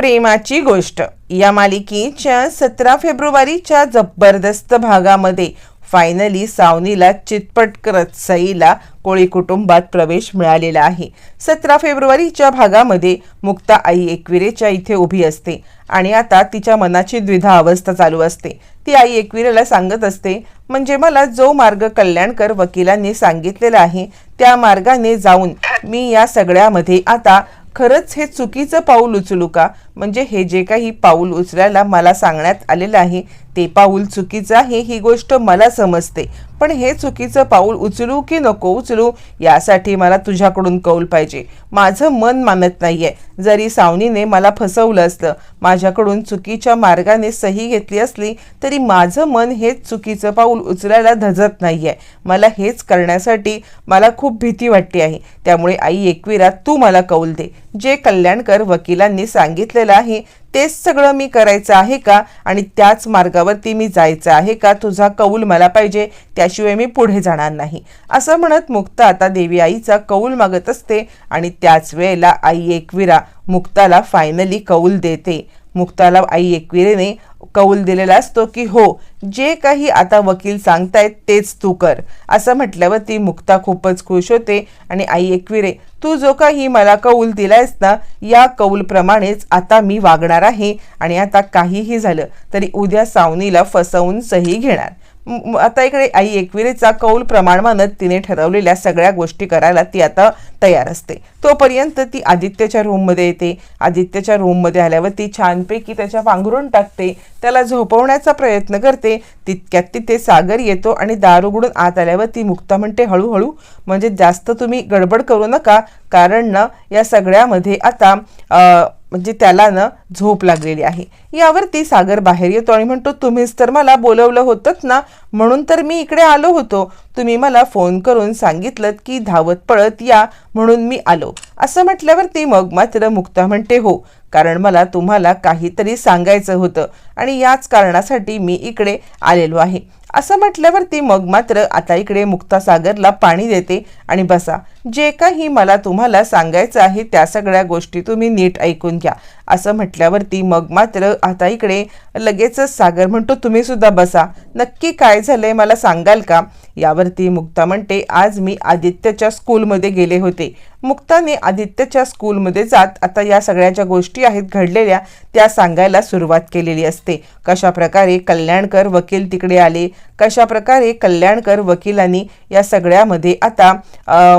प्रेमाची गोष्ट. या मालिकेच्या सतरा फेब्रुवारीच्या जबरदस्त भागामध्ये फायनली सावनीला चितपट करत सईला कोळी कुटुंबात प्रवेश मिळालेला आहे. सतरा फेब्रुवारीच्या भागामध्ये मुक्ता आई एकविरेच्या इथे उभी असते आणि आता तिच्या मनाची द्विधा अवस्था चालू असते. ती आई एकविरेला सांगत असते म्हणजे मला जो मार्ग कल्याणकर वकिलांनी सांगितलेला आहे त्या मार्गाने जाऊन मी या सगळ्यामध्ये आता खरंच हे चुकीचं पाऊल उचलू का? म्हणजे हे जे काही पाऊल उचलायला मला सांगण्यात आलेलं आहे ते पाऊल चुकीचं आहे ही गोष्ट मला समजते. पण हे चुकीचं पाऊल उचलू की नको उचलू यासाठी मला तुझ्याकडून कौल पाहिजे. माझं मन मानत नाही आहे जरी सावनीने मला फसवलं असलं माझ्याकडून चुकीच्या मार्गाने सही घेतली असली तरी माझं मन हेच चुकीचं पाऊल उचलायला धजत नाही आहे मला हेच करण्यासाठी मला खूप भीती वाटते आहे. त्यामुळे आई एकविरा तू मला कौल दे. जे कल्याणकर वकिलांनी सांगितलं सांगितलेलं आहे. तेच सगळं मी करायचं आहे का? आणि त्याच मार्गावरती मी जायचं आहे का? तुझा कौल मला पाहिजे. त्याशिवाय मी पुढे जाणार नाही. असं म्हणत मुक्ता आता देवी आईचा कौल मागत असते आणि त्याच वेळेला आई एकविरा मुक्ताला फायनली कौल देते. मुक्ताला आई एकविरेने कौल दिलेला असतो की हो जे काही आता वकील सांगतायत तेच तू कर. असं म्हटल्यावर ती मुक्ता खूपच खुश होते आणि आई एकविरे तू जो काही मला कौल दिलायस ना या कौलप्रमाणेच आता मी वागणार आहे आणि आता काहीही झालं तरी उद्या सावनीला फसवून सही घेणार. आता इकडे आई एकविरेचा कौल प्रमाण मानत तिने ठरवलेल्या सगळ्या गोष्टी करायला ती आता तयार असते. तोपर्यंत ती आदित्यच्या रूममध्ये येते. आदित्यच्या रूममध्ये आल्यावर ती छानपैकी त्याच्या पांघरून टाकते. त्याला झोपवण्याचा प्रयत्न करते. तितक्यात तिथे सागर येतो आणि दार उघडून आत आल्यावर ती मुक्ता म्हणते हळूहळू म्हणजे जास्त तुम्ही गडबड करू नका. कारण ना या सगळ्यामध्ये आता म्हणजे त्याला ना झोप लागलेली आहे. यावरती सागर बाहेर येतो आणि म्हणतो तुम्हीच तर मला बोलवलं होतंच ना म्हणून तर मी इकडे आलो होतो. तुम्ही मला फोन करून सांगितलं की धावत पळत या म्हणून मी आलो. असं म्हटल्यावरती मग मात्र मुक्ता म्हणते हो कारण मला तुम्हाला काहीतरी सांगायचं होतं आणि याच कारणासाठी मी इकडे आलेलो आहे. असं म्हटल्यावरती मग मात्र आता इकडे मुक्ता सागरला पाणी देते आणि बसा. जे काही मला तुम्हाला सांगायचं आहे त्या सगळ्या गोष्टी तुम्ही नीट ऐकून घ्या. असं म्हटल्यावरती मग मात्र आता इकडे लगेचच सागर म्हणतो तुम्ही सुद्धा बसा. नक्की काय झालंय मला सांगाल का? यावरती मुक्ता म्हणते आज मी आदित्यच्या स्कूलमध्ये गेले होते. मुक्ताने आदित्यच्या स्कूलमध्ये जात आता या सगळ्या ज्या गोष्टी आहेत घडलेल्या त्या सांगायला सुरुवात केलेली असते. कशा प्रकारे कल्याणकर वकील तिकडे आले कशा प्रकारे कल्याणकर वकिलांनी या सगळ्यामध्ये आता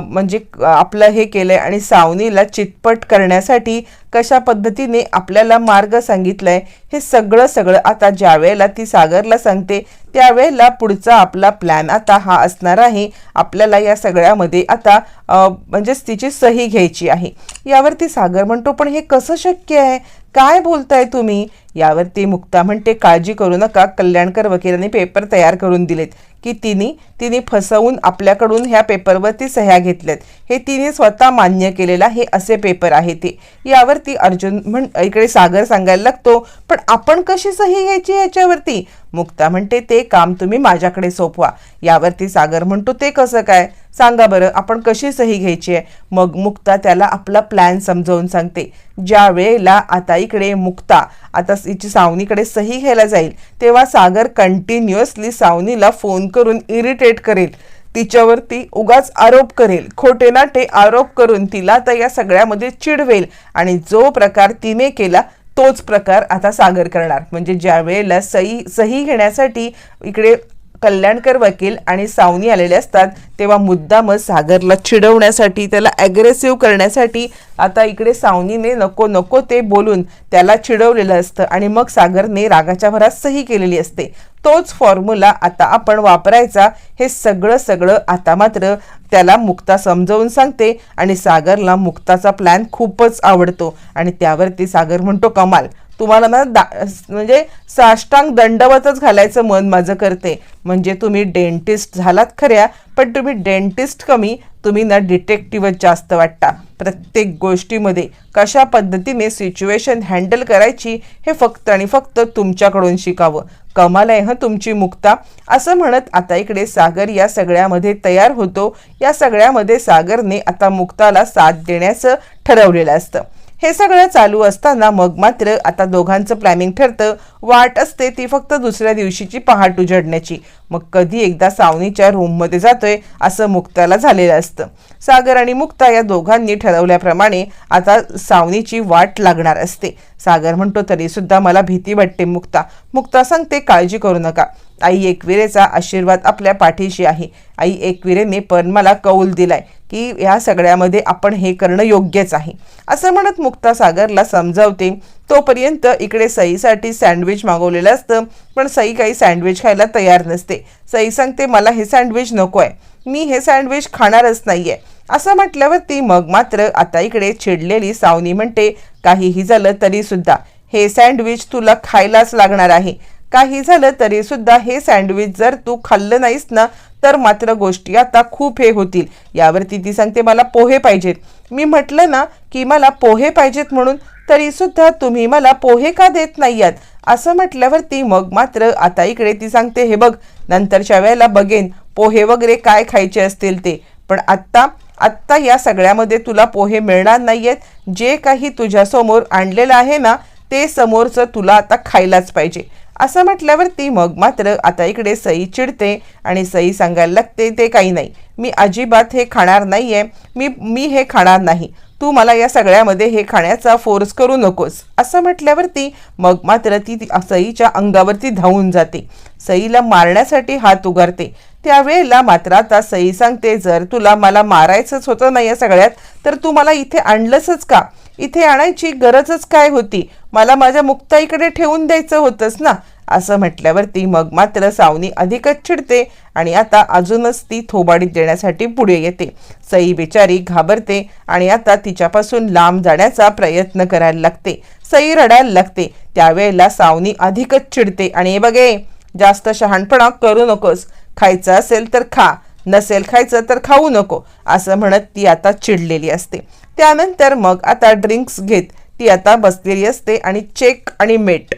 म्हणजे म्हणजे आपलं हे केलंय आणि सावनीला चितपट करण्यासाठी कशा पद्धतीने आपल्याला मार्ग सांगितलाय हे सगळं सगळं आता ज्या वेळेला ती सागरला सांगते त्यावेळेला पुढचा आपला प्लॅन आता हा असणार आहे. आपल्याला या सगळ्यामध्ये आता म्हणजेच तिची सही घ्यायची आहे. यावरती सागर म्हणतो पण हे कसं शक्य आहे? काय बोलताय तुम्ही? यावरती मुक्ता म्हणते काळजी करू नका कल्याणकर वकिलांनी पेपर तयार करून दिलेत. की तिने तिने फसवून आपल्याकडून ह्या पेपरवरती सह्या घेतल्यात. हे तिने स्वतः मान्य केलेला हे असे पेपर आहे ते. यावरती अर्जुन म्हण इकडे सागर सांगायला लागतो पण आपण कशी सही घ्यायची याच्यावरती मुक्ता म्हणते ते काम तुम्ही माझ्याकडे सोपवा. यावरती सागर म्हणतो ते कसं काय? सांगा बरं आपण कशी सही घ्यायची आहे? मग मुक्ता त्याला आपला प्लॅन समजावून सांगते. ज्या वेळेला आता इकडे मुक्ता आता हिची सावनीकडे सही घ्यायला जाईल तेव्हा सागर कंटिन्युअसली सावनीला फोन करून इरिटेट करेल. तिच्यावरती उगाच आरोप करेल. खोटे नाटे आरोप करून तिला तर या सगळ्यामध्ये चिडवेल. आणि जो प्रकार तिने केला तोच प्रकार आता सागर करणार. म्हणजे ज्या वेळेला सही सही घेण्यासाठी इकडे कल्याणकर वकील आणि सावनी आलेले असतात तेव्हा मुद्दामच सागरला चिडवण्यासाठी त्याला ॲग्रेसिव्ह करण्यासाठी आता इकडे सावनीने नको नको ते बोलून त्याला चिडवलेलं असतं आणि मग सागरने रागाच्या भरात सही केलेली असते. तोच फॉर्म्युला आता आपण वापरायचा हे सगळं सगळं आता मात्र त्याला मुक्ता समजावून सांगते आणि सागरला मुक्ताचा प्लॅन खूपच आवडतो आणि त्यावरती सागर म्हणतो कमाल तुम्हाला ना दा म्हणजे साष्टांग दंडवतच घालायचं मन माझं करते. म्हणजे तुम्ही डेंटिस्ट झालात खऱ्या पण तुम्ही डेंटिस्ट कमी तुम्ही ना डिटेक्टिव्हच जास्त वाटता. प्रत्येक गोष्टीमध्ये कशा पद्धतीने सिच्युएशन हँडल करायची हे फक्त आणि फक्त तुमच्याकडून शिकावं. कमाल आहे हं तुमची मुक्ता. असं म्हणत आता इकडे सागर या सगळ्यामध्ये तयार होतो. या सगळ्यामध्ये सागरने आता मुक्ताला साथ देण्याचं ठरवलेलं असतं. हे सगळं चालू असताना मग मात्र आता दोघांचं प्लॅनिंग ठरतं. वाट असते ती फक्त दुसऱ्या दिवशीची पहाट उजडण्याची. मग कधी एकदा सावनीच्या रूममध्ये जातोय असं मुक्ताला झालेलं असतं. सागर आणि मुक्ता या दोघांनी ठरवल्याप्रमाणे आता सावनीची वाट लागणार असते. सागर म्हणतो तरी सुद्धा मला भीती वाटते मुक्ता. मुक्ता सांगते काळजी करू नका. आई एकविरेचा आशीर्वाद आपल्या पाठीशी आहे. आई एकविरेने पण मला कौल दिलाय. की या सगळ्यामध्ये आपण हे करणं योग्यच आहे. असं म्हणत मुक्ता सागरला समजावते तोपर्यंत इकडे सईसाठी सँडविच मागवलेलं असतं पण सई काही सँडविच खायला तयार नसते. सई सांगते मला हे सँडविच नको आहे मी हे सँडविच खाणारच नाही आहे असं म्हटल्यावर ती मग मात्र आता इकडे चिडलेली सावनी म्हणते काहीही झालं तरीसुद्धा हे सँडविच तुला खायलाच लागणार आहे. काही झालं तरी सुद्धा हे सँडविच जर तू खाल्लं नाहीस ना तर मात्र गोष्टी आता खूप हे होतील. यावरती ती सांगते मला पोहे पाहिजेत. मी म्हटलं ना की मला पोहे पाहिजेत म्हणून तरी सुद्धा तुम्ही मला पोहे का देत नाही आहात असं म्हटल्यावरती मग मात्र आता इकडे ती सांगते हे बघ नंतरच्या वेळेला बघेन पोहे वगैरे काय खायचे असतील ते. पण आत्ता आत्ता या सगळ्यामध्ये तुला पोहे मिळणार नाही आहेत जे काही तुझ्यासमोर आणलेलं आहे ना ते समोरचं तुला आता खायलाच पाहिजे. असं म्हटल्यावरती मग मात्र आता इकडे सई चिडते आणि सई सांगायला लागते ते काही नाही. मी अजिबात हे खाणार नाही आहे मी मी हे खाणार नाही. तू मला या सगळ्यामध्ये हे खाण्याचा फोर्स करू नकोस. असं म्हटल्यावरती मग मात्र ती सईच्या अंगावरती धावून जाते. सईला मारण्यासाठी हात उगारते. त्यावेळेला मात्र आता सई सांगते जर तुला मला मारायचंच होतं नाही या सगळ्यात तर तू मला इथे आणलंसच का? इथे आणायची गरजच काय होती? मला माझ्या मुक्ताईकडे ठेवून द्यायचं होतंच ना. असं म्हटल्यावरती मग मात्र सावनी अधिकच चिडते आणि आता अजूनच ती थोबाडीत देण्यासाठी पुढे येते. सई बिचारी घाबरते आणि आता तिच्यापासून लांब जाण्याचा प्रयत्न करायला लागते. सई रडायला लागते. त्यावेळेला सावनी अधिकच चिडते आणि हे बघे जास्त शहाणपणा करू नकोस. खायचं असेल तर खा नसेल खायचं तर खाऊ नको असं म्हणत ती आता चिडलेली असते. त्यानंतर मग आता ड्रिंक्स घेत ती आता बसलेली असते आणि चेक आणि मेट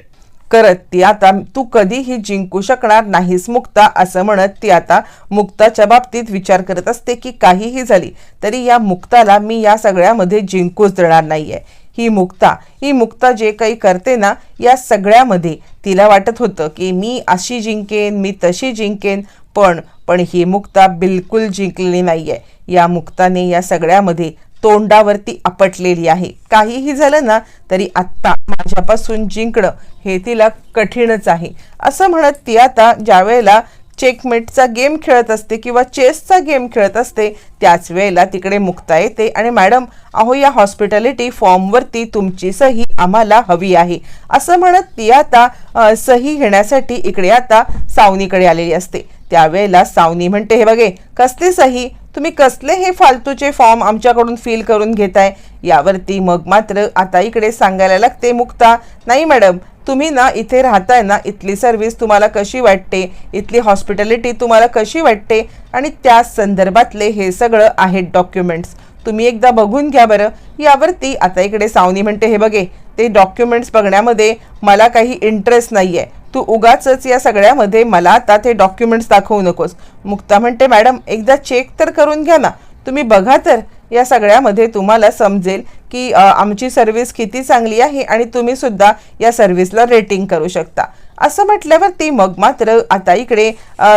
करत ती आता तू कधीही जिंकू शकणार नाहीस मुक्ता असं म्हणत ती आता मुक्ताच्या बाबतीत विचार करत असते की काहीही झाली तरी या मुक्ताला मी या सगळ्यामध्ये जिंकूच देणार नाहीये. ही मुक्ता ही मुक्ता जे काही करते ना या सगळ्यामध्ये तिला वाटत होतं की मी अशी जिंकेन मी तशी जिंकेन पण पण ही मुक्ता बिलकुल जिंकलेली नाही आहे या मुक्ताने या सगळ्यामध्ये तोंडावरती आपटलेली आहे. काहीही झालं ना तरी आत्ता माझ्यापासून जिंकणं हे तिला कठीणच आहे. असं म्हणत ती आता ज्या वेळेला चेकमेटचा गेम खेळत असते किंवा चेसचा गेम खेळत असते त्याच वेळेला तिकडे मुक्ता येते आणि मॅडम अहो या हॉस्पिटॅलिटी फॉर्मवरती तुमची सही आम्हाला हवी आहे. असं म्हणत ती आता सही घेण्यासाठी इकडे आता सावनीकडे आलेली असते. त्यावेळेला सावनी म्हणते हे बघे कसले सही? तुम्ही कसले हे फालतूचे फॉर्म आमच्याकडून फिल करून घेताय? यावरती मग मात्र आता इकडे सांगायला लागते मुक्ता नाही मॅडम तुम्ही ना इथे राहताय ना इथली सर्व्हिस तुम्हाला कशी वाटते? इथली हॉस्पिटॅलिटी तुम्हाला कशी वाटते? आणि त्या संदर्भातले हे सगळं आहेत डॉक्युमेंट्स तुम्ही एकदा बघून घ्या बरं. यावरती आता इकडे सावनी म्हणते हे बघे ते डॉक्युमेंट्स बघण्यामध्ये मला काही इंटरेस्ट नाही आहे तू उगाच या सगळ्यामध्ये मला आता ते डॉक्युमेंट्स दाखवू नकोस. मुक्ता म्हणते मॅडम एकदा चेक तर करून घ्या ना. तुम्ही बघा तर या सगळ्यामध्ये तुम्हाला समजेल की आमची सर्व्हिस किती चांगली आहे आणि तुम्ही सुद्धा या सर्व्हिसला रेटिंग करू शकता. असं म्हटल्यावर ती मग मात्र आता इकडे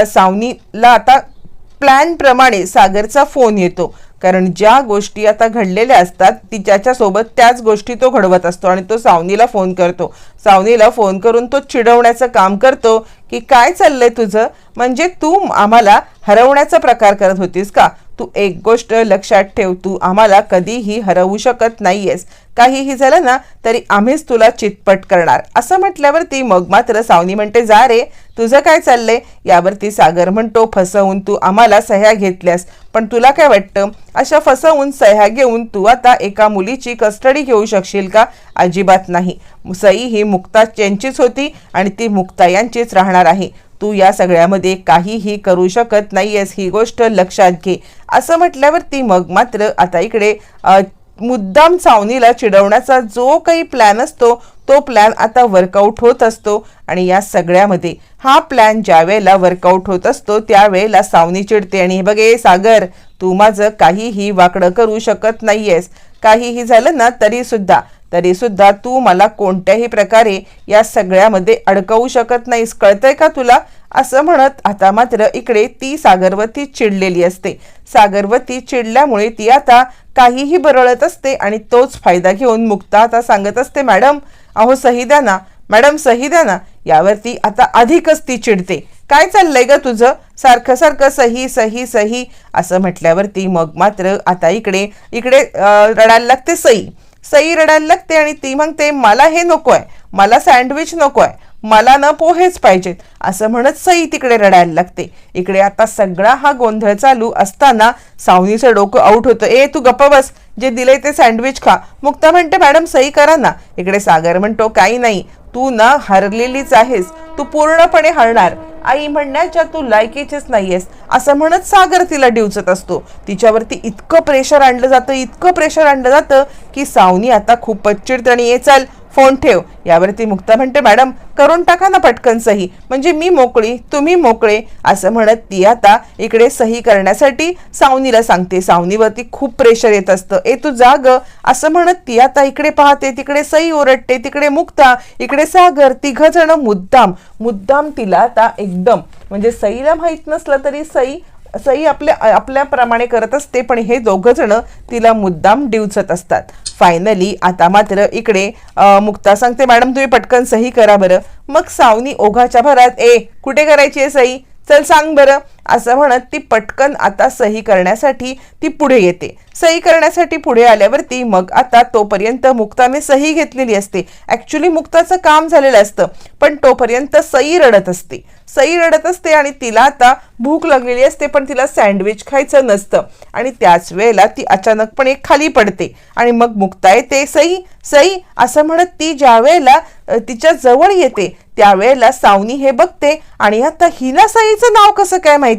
सावनीला आता प्लॅनप्रमाणे सागरचा फोन येतो. कारण ज्या गोष्टी आता घडलेल्या असतात ती त्याच्यासोबत त्याच गोष्टी तो घडवत असतो आणि तो सावनीला फोन करतो. सावनीला फोन करून तो चिडवण्याचं काम करतो की काय चाललंय तुझं? म्हणजे तू आम्हाला हरवण्याचा प्रकार करत होतीस का? तू एक गोष्ट लक्षात ठेव तू आम्हाला कधीही हरवू शकत नाहीयेस. काहीही झालं ना तरी आम्हीच तुला चितपट करणार. असं म्हटल्यावरती मग मात्र सावनी म्हणते जा रे तुझं काय चाललंय? यावरती सागर म्हणतो फसवून तू आम्हाला सह्या घेतल्यास. पण तुला काय वाटतं? अशा फसवून सह्या घेऊन तू आता एका मुलीची कस्टडी घेऊ शकशील का? अजिबात नाही. सई ही मुक्ता यांचीच होती आणि ती मुक्ता यांचीच राहणार आहे. तू या सगळ्यामध्ये काहीही करू शकत नाहीयेस ही गोष्ट लक्षात घे. असं म्हटल्यावर ती मग मात्र आता इकडे मुद्दाम सावनीला चिडवण्याचा जो काही प्लॅन असतो तो प्लॅन आता वर्कआउट होत असतो. आणि या सगळ्यामध्ये हा प्लॅन ज्या वेळेला वर्कआउट होत असतो त्यावेळेला सावनी चिडते आणि बघे सागर तू माझं काहीही वाकडं करू शकत नाहीयेस. काहीही झालं ना तरी तरीसुद्धा तू मला कोणत्याही प्रकारे या सगळ्यामध्ये अडकवू शकत नाहीस. कळतंय का तुला? असं म्हणत आता मात्र इकडे ती सागरवती चिडलेली असते. सागरवती चिडल्यामुळे ती आता काहीही बरळत असते आणि तोच फायदा घेऊन मुक्ता आता सांगत असते मॅडम अहो सही द्या ना मॅडम सही द्या ना यावरती आता अधिकच ती चिडते. काय चाललंय ग तुझं? सारखं सारखं सही सही सही असं म्हटल्यावरती मग मात्र आता इकडे इकडे रडायला लागते सई. सई रडायला लागते आणि ती म्हणते मला हे नको आहे मला सँडविच नको आहे मला ना पोहेच पाहिजेत. असं म्हणत सई तिकडे रडायला लागते. इकडे आता सगळा हा गोंधळ चालू असताना सावनीचं डोकं आऊट होतं. ए तू गप्प बस. जे दिलंय ते सँडविच खा. मुक्ता म्हणते मॅडम सई करा ना. इकडे सागर म्हणतो काही नाही. तू ना हरलेलीच आहेस. तू पूर्णपणे हरणार. आई म्हणण्याच्या तू लायकीचेच नाहीयेस. असं म्हणत सागर तिला डिवचत असतो. तिच्यावरती इतकं प्रेशर आणलं जातं इतकं प्रेशर आणलं जातं की सावनी आता खूपच चिडते आणि ये चाल फोन ठेव. यावरती मुक्ता म्हणते मॅडम करून टाका ना पटकन सही. म्हणजे मी मोकळी तुम्ही मोकळे असं म्हणत ती आता इकडे सही करण्यासाठी सावनीला सांगते. सावनीवरती खूप प्रेशर येत असतं. ए तू जाग असं म्हणत ती आता इकडे पाहते तिकडे सई ओरडते तिकडे मुक्ता इकडे सागर तिघ जण मुद्दाम. मुद्दाम तिला आता एकदम. म्हणजे सईला माहीत नसलं तरी सई असंही आपल्या आपल्याप्रमाणे करत असते पण हे दोघं जण तिला मुद्दाम डिवचत असतात. फायनली आता मात्र इकडे मुक्ता सांगते मॅडम तुम्ही पटकन सही करा बरं. मग सावनी ओघाच्या भरात ए कुठे करायची आहे सही? चल सांग बरं. असं म्हणत ती पटकन आता सही करण्यासाठी ती पुढे येते. सही करण्यासाठी पुढे आल्यावरती मग आता तोपर्यंत मुक्ताने सही घेतलेली असते. ॲक्च्युली मुक्ताचं काम झालेलं असतं पण तोपर्यंत सई रडत असते. सई रडत असते आणि तिला आता भूक लागलेली असते पण तिला सँडविच खायचं नसतं. आणि त्याच वेळेला ती अचानकपणे खाली पडते. आणि मग मुक्ता येते सई सई असं म्हणत ती ज्या वेळेला तिच्या जवळ येते त्यावेळेला सावनी हे बघते आणि आता हिला सईचं नाव कसं काय माहिती?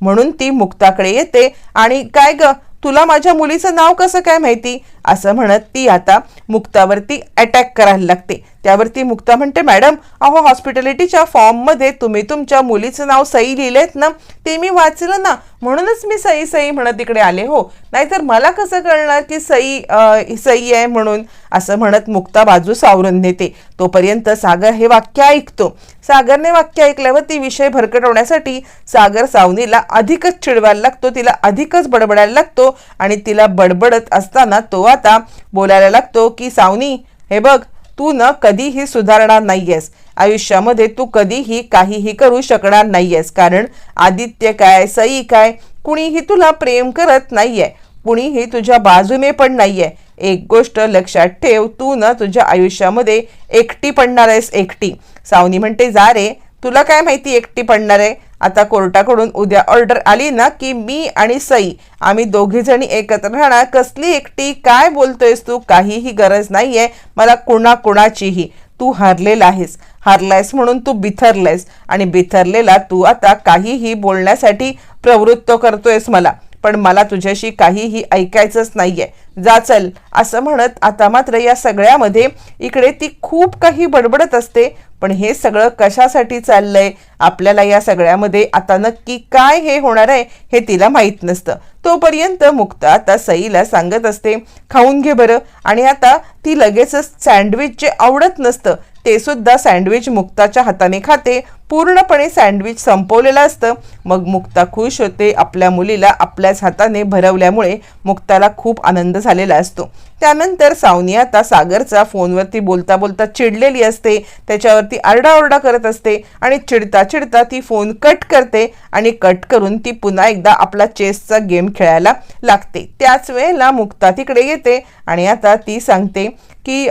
म्हणून ती मुक्ताकडे येते. आणि काय ग तुला माझ्या मुलीचं नाव कसं काय माहिती? असं म्हणत ती आता मुक्तावरती अटॅक करायला लागते. त्यावरती मुक्ता म्हणते मॅडम अहो हॉस्पिटॅलिटीच्या फॉर्ममध्ये तुम्ही तुमच्या मुलीचं नाव सई लिहिलेत ना ते मी वाचलं ना म्हणूनच मी सई सई म्हणत इकडे आले हो. नाहीतर मला कसं कळणार की सई अं, सई आहे म्हणून? असं म्हणत मुक्ता बाजू सावरून नेते. तोपर्यंत सागर हे वाक्य ऐकतो. सागरने वाक्य ऐकल्यावर ती विषय भरकटवण्यासाठी सागर सावनीला अधिकच चिडवायला लागतो तिला अधिकच बडबडायला लागतो आणि तिला बडबडत असताना तो आता बोलायला लागतो की सावनी हे बघ तू न कधीही सुधारणार नाहीयेस. आयुष्यामध्ये तू कधीही काहीही करू शकणार नाहीयेस. कारण आदित्य काय सई काय कुणीही तुला प्रेम करत नाहीये. कुणीही तुझ्या बाजूने पण नाहीये. एक गोष्ट लक्षात ठेव तू ना तुझ्या आयुष्यामध्ये एकटी पडणार आहेस एकटी. सावनी म्हणते जा रे तुला काय माहिती एकटी पडणार आहे? आता कोर्टाकडून उद्या ऑर्डर आली ना की मी आणि सई आम्ही दोघीजणी एकत्र राहणार. कसली एकटी? काय बोलतोयस तू? काहीही गरज नाही आहे मला कुणा कुणाचीही तू हारलेला आहेस. हारलायस म्हणून तू बिथरलायस. आणि बिथरलेला तू आता काहीही बोलण्यासाठी प्रवृत्त करतोयस मला. पण मला तुझ्याशी काहीही ऐकायचंच नाहीये. जा चल असं म्हणत आता मात्र या सगळ्यामध्ये इकडे ती खूप काही बडबडत असते. पण हे सगळं कशासाठी चाललंय? आपल्याला या सगळ्यामध्ये आता नक्की काय हे होणार आहे हे तिला माहीत नसतं. तोपर्यंत मुक्ता आता सईला सांगत असते खाऊन घे बरं. आणि आता ती लगेचच सँडविच जे आवडत नसतं. ते सुद्धा सँडविच मुक्ताच्या हाताने खाते पूर्णपणे सँडविच संपवलेलं असतं. मग मुक्ता खुश होते. आपल्या मुलीला आपल्याच हाताने भरवल्यामुळे मुक्ताला खूप आनंद झालेला असतो. त्यानंतर सावनी आता सागरचा फोनवरती बोलता बोलता चिडलेली असते. त्याच्यावरती आरडाओरडा करत असते आणि चिडता चिडता ती फोन कट करते आणि कट करून ती पुन्हा एकदा आपला चेसचा गेम खेळायला लागते. त्याच वेळेला मुक्ता तिकडे येते आणि आता ती सांगते की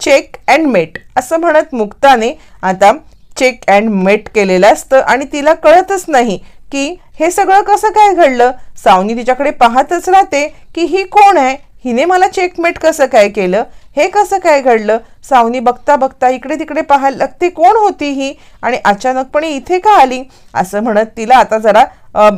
चेक अँड मेट असं म्हणत मुक्ताने आता चेक अँड मेट केलेलं असतं आणि तिला कळतच नाही की हे सगळं कसं काय घडलं? सावनी तिच्याकडे पाहतच राहते की ही कोण आहे? हिने मला चेकमेट कसं काय केलं? हे कसं काय घडलं? सावनी बघता बघता इकडे तिकडे पाहायला लागते कोण होती ही? आणि अचानकपणे इथे का आली? असं म्हणत तिला आता जरा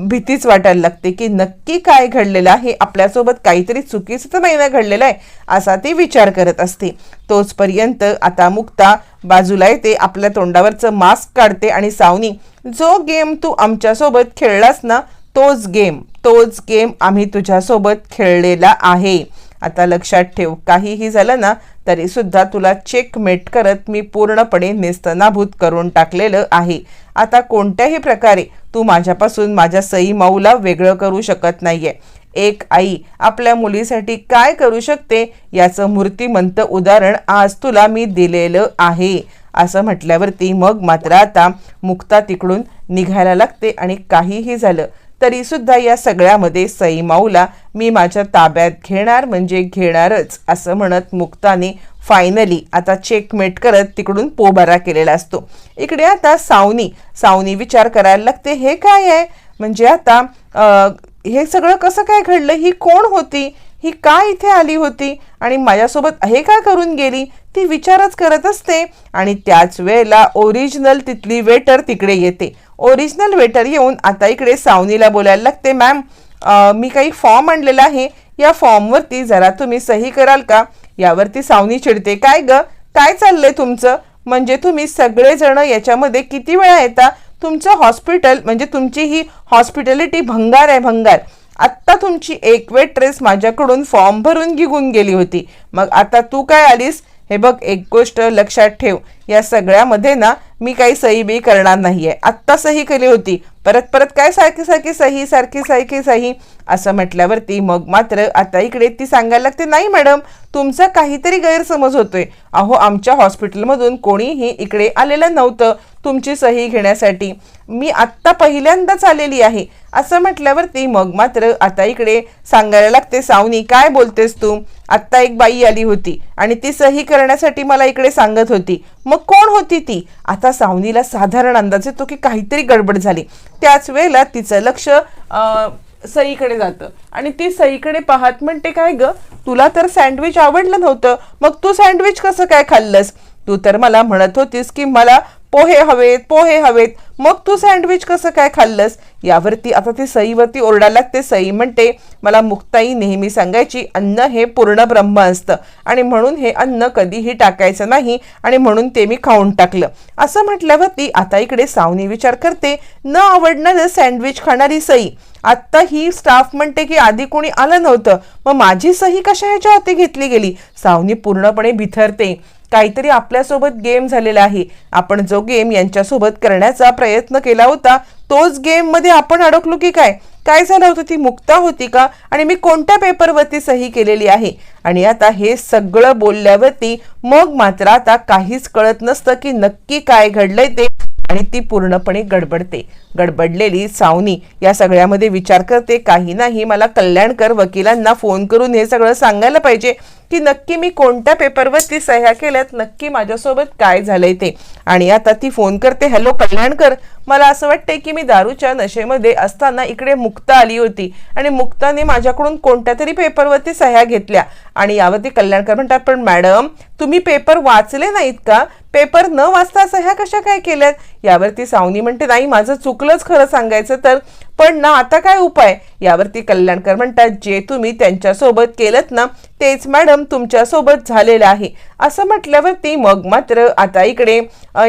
भीतीच वाटायला लागते की नक्की काय घडलेलं आहे? आपल्यासोबत काहीतरी चुकीचं तर नाही ना घडलेलं आहे? असा ती विचार करत असते. तोचपर्यंत आता मुक्ता बाजूला येते आपल्या तोंडावरचं मास्क काढते आणि सावनी जो गेम तू आमच्यासोबत खेळलास ना तोच गेम तोच गेम आम्ही तुझ्यासोबत खेळलेला आहे. आता लक्षात ठेव काहीही झालं ना तरी सुद्धा तुला चेकमेट करत मी पूर्णपणे नेस्तनाभूत करून टाकलेलं आहे. आता कोणत्याही प्रकारे तू माझ्यापासून माझ्या सई माऊला वेगळं करू शकत नाही आहे एक आई आपल्या मुलीसाठी काय करू शकते याचं मूर्तिमंत उदाहरण आज तुला मी दिलेलं आहे. असं म्हटल्यावरती मग मात्र आता मुक्ता तिकडून निघायला लागते आणि काहीही झालं तरीसुद्धा या सगळ्यामध्ये सईमाऊला मी माझ्या ताब्यात घेणार म्हणजे घेणारच असं म्हणत मुक्ताने फायनली आता चेकमेट करत तिकडून पोबारा केलेला असतो. इकडे आता सावनी सावनी विचार करायला लागते हे काय आहे? म्हणजे आता हे सगळं कसं काय घडलं? ही कोण होती? ही का इथे आली होती? आणि माझ्यासोबत हे काय करून गेली? ती विचारच करत असते. आणि त्याच वेळेला ओरिजिनल तिथली वेटर तिकडे येते. ओरिजिनल वेटर येऊन आता इकडे सावनीला बोलायला लागते मॅम मी काही फॉर्म आणलेला आहे. या फॉर्मवरती जरा तुम्ही सही कराल का? यावरती सावनी चिडते. काय ग? काय चाललंय तुमचं? म्हणजे तुम्ही सगळेजण याच्यामध्ये किती वेळा येता? तुमचं हॉस्पिटल म्हणजे तुमची ही हॉस्पिटॅलिटी भंगार आहे भंगार. आत्ता तुमची एक वेट्रेस माझ्याकडून फॉर्म भरून घेऊन गेली होती. मग आता तू काय आलीस? हे बघ एक गोष्ट लक्षात ठेव. या सगळ्यामध्ये ना मी काही सही बी करणार नाही आहे आत्ता सही केली होती. परत परत काय सारखी सारखी सही सारखी सारखी सही? असं म्हटल्यावरती मग मात्र आता इकडे ती सांगायला लागते नाही मॅडम तुमचा काहीतरी गैरसमज होतोय. अहो आमच्या हॉस्पिटलमधून कोणीही इकडे आलेलं नव्हतं तुमची सही घेण्यासाठी. मी आत्ता पहिल्यांदाच आलेली आहे. असं म्हटल्यावरती मग मात्र आता इकडे सांगायला लागते सावनी काय बोलतेस तू? आत्ता एक बाई आली होती आणि ती सही करण्यासाठी मला इकडे सांगत होती. मग मग कोण होती ती? आता सावनीला साधारण अंदाज येतो की काहीतरी गडबड झाली. त्याच वेळेला तिचं लक्ष सईकडे जातं. आणि ती सईकडे पाहत म्हणते काय ग? तुला तर सँडविच आवडलं नव्हतं. मग तू सँडविच कसं काय खाल्लंस? तू तर मला म्हणत होतीस की मला पोहे हवेत पोहे हवेत. मग तू सँडविच कसं काय खाल्लंस? यावरती आता ती सईवरती ओरडायला लागते सई म्हणते मला मुक्ताई नेहमी सांगायची अन्न हे पूर्ण ब्रह्म असतं. आणि म्हणून हे अन्न कधीही टाकायचं नाही आणि म्हणून ते मी खाऊन टाकलं. असं म्हटल्यावरती आता इकडे सावनी विचार करते न आवडणारं सँडविच खाणारी सई. आत्ता ही स्टाफ म्हणते की आधी कोणी आलं नव्हतं. मग माझी सही कशा ह्याच्या हाती घेतली गेली? सावनी पूर्णपणे बिथरते. काहीतरी आपल्यासोबत गेम झालेला आहे. आपण जो गेम यांच्यासोबत करण्याचा प्रयत्न केला होता तोच गेममध्ये आपण अडकलो की काय? काय झालं होतं? ती मुक्ता होती का? आणि मी कोणत्या पेपरवरती सही केलेली आहे? आणि आता हे सगळं बोलल्यावरती मग मात्र आता काहीच कळत नसतं की नक्की काय घडलंय ते. आणि ती पूर्णपणे गडबडते. गडबडलेली सावनी या सगळ्यामध्ये विचार करते काही नाही मला कल्याणकर वकिलांना फोन करून हे सगळं सांगायला पाहिजे. की नक्की मी कोणत्या पेपरवरती सह्या केल्यात नक्की माझ्यासोबत काय झालंय ते. आणि आता ती फोन करते हॅलो कल्याणकर. मला असं वाटतंय की मी दारूच्या नशेमध्ये असताना इकडे मुक्ता आली होती. आणि मुक्ताने माझ्याकडून कोणत्या तरी पेपरवरती सह्या घेतल्या. आणि यावरती कल्याणकर म्हणतात पण मॅडम तुम्ही पेपर वाचले नाहीत का? पेपर न वाचता सह्या कशा काय केल्यात? यावरती सावनी म्हणते नाही माझं चुकलंच खरं सांगायचं तर पण ना आता काय उपाय? यावरती कल्याणकर म्हणतात जे तुम्ही त्यांच्यासोबत केलं ना तेच मॅडम तुमच्यासोबत झालेलं आहे. असं म्हटल्यावरती मग मात्र आता इकडे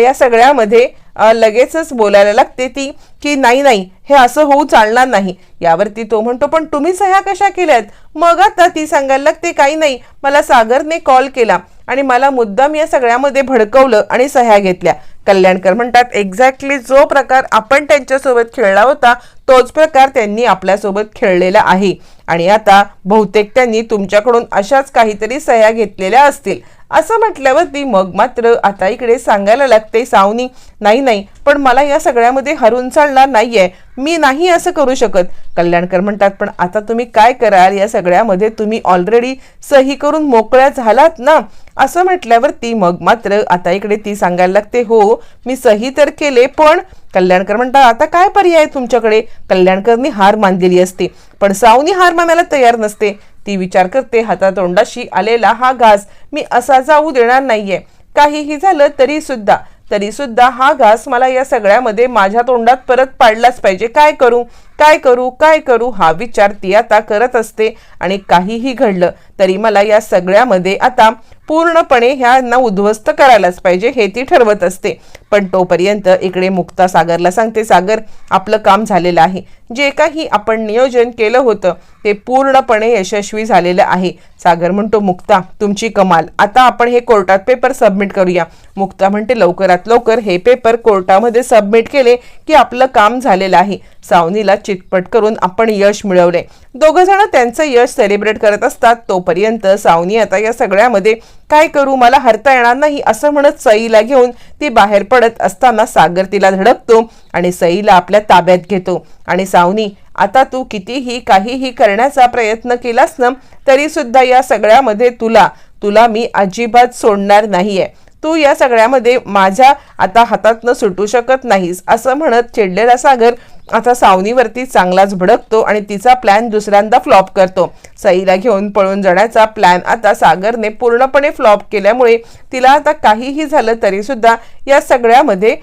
या सगळ्यामध्ये लगेचच बोलायला लागते ती की नाही नाही हे असं होऊ चालणार नाही. यावरती तो म्हणतो पण तुम्ही सह्या कशा केल्यात? मग आता ती सांगायला लागते काही नाही मला सागरने कॉल केला आणि मला मुद्दाम या सगळ्यामध्ये भडकवलं आणि सह्या घेतल्या. कल्याणकर म्हणतात एक्झॅक्टली जो प्रकार आपण त्यांच्यासोबत खेळला होता तोच प्रकार त्यांनी आपल्यासोबत खेळलेला आहे. आणि आता बहुतेक त्यांनी तुमच्याकडून अशाच काहीतरी सह्या घेतलेल्या असतील. असं म्हटल्यावरती मग मात्र आता इकडे सांगायला लागते सावनी नाही नाही पण मला या सगळ्यामध्ये हरून चालणार नाहीये. मी नाही असं करू शकत. कल्याणकर म्हणतात पण आता तुम्ही काय कराल? या सगळ्यामध्ये तुम्ही ऑलरेडी सही करून मोकळ्या झालात ना? असं म्हटल्यावरती मग मात्र आता इकडे ती सांगायला लागते हो मी सही तर केले पण कल्याणकर म्हणतात आता काय पर्याय तुमच्याकडे? कल्याणकरनी हार मानलेली असते पण सावनी हार मानायला तयार नसते. ती विचार करते हातातोंडाशी आलेला हा घास मी असा जाऊ देणार नाहीये. काहीही झालं तरी सुद्धा तरी सुद्धा हा घास मला या सगळ्यामध्ये माझ्या तोंडात परत पाडलाच पाहिजे काय करू? काय करू काय करू हा विचार ती आता करत असते. आणि काहीही घडलं तरी मला या सगळ्यामध्ये आता पूर्णपणे ह्यांना उद्ध्वस्त करायलाच पाहिजे हे ती ठरवत असते. पण तोपर्यंत इकडे मुक्ता सागरला सांगते सागर आपलं काम झालेलं आहे. जे काही आपण नियोजन केलं होतं ते पूर्णपणे यशस्वी झालेलं आहे. सागर म्हणतो मुक्ता तुमची कमाल. आता आपण हे कोर्टात पेपर सबमिट करूया. मुक्ता म्हणते लवकरात लवकर हे पेपर कोर्टामध्ये सबमिट केले की आपलं काम झालेलं आहे. सावनीला चितपट करून आपण यश मिळवले. दोघं जण त्यांचं यश सेलिब्रेट करत असतात तोपर्यंत सावनी आता या सगळ्यामध्ये काय करू? मला हरता येणार नाही असं म्हणत सईला घेऊन ती बाहेर पडत असताना सागर तिला धडकतो आणि सईला आपल्या ताब्यात घेतो. आणि सावनी आता तू कितीही काहीही करण्याचा प्रयत्न केलास ना तरी सुद्धा या सगळ्यामध्ये तुला तुला मी अजिबात सोडणार नाहीये. तू या सगळ्यामध्ये माझ्या आता हातातनं सुटू शकत नाहीस असं म्हणत चिडलेला सागर आता सावनीवरती चांगलाच भडकतो आणि तिचा प्लॅन दुसऱ्यांदा फ्लॉप करतो. सईला घेऊन पळून जाण्याचा प्लॅन आता सागरने पूर्णपणे फ्लॉप केल्यामुळे तिला आता काहीही झालं तरी सुद्धा या सगळ्यामध्ये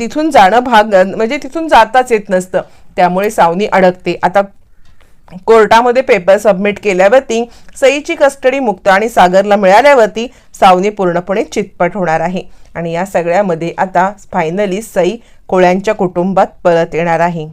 तिथून जाणं भाग म्हणजे तिथून जाताच येत नसतं. त्यामुळे सावनी अडकते. आता कोर्टामध्ये पेपर सबमिट केल्यावरती सईची कस्टडी मुक्त आणि सागरला मिळाल्यावरती सावनी पूर्णपणे चितपट होणार आहे. आणि या सगळ्यामध्ये आता फायनली सई कोळ्यांच्या कुटुंबात परत येणार आहे.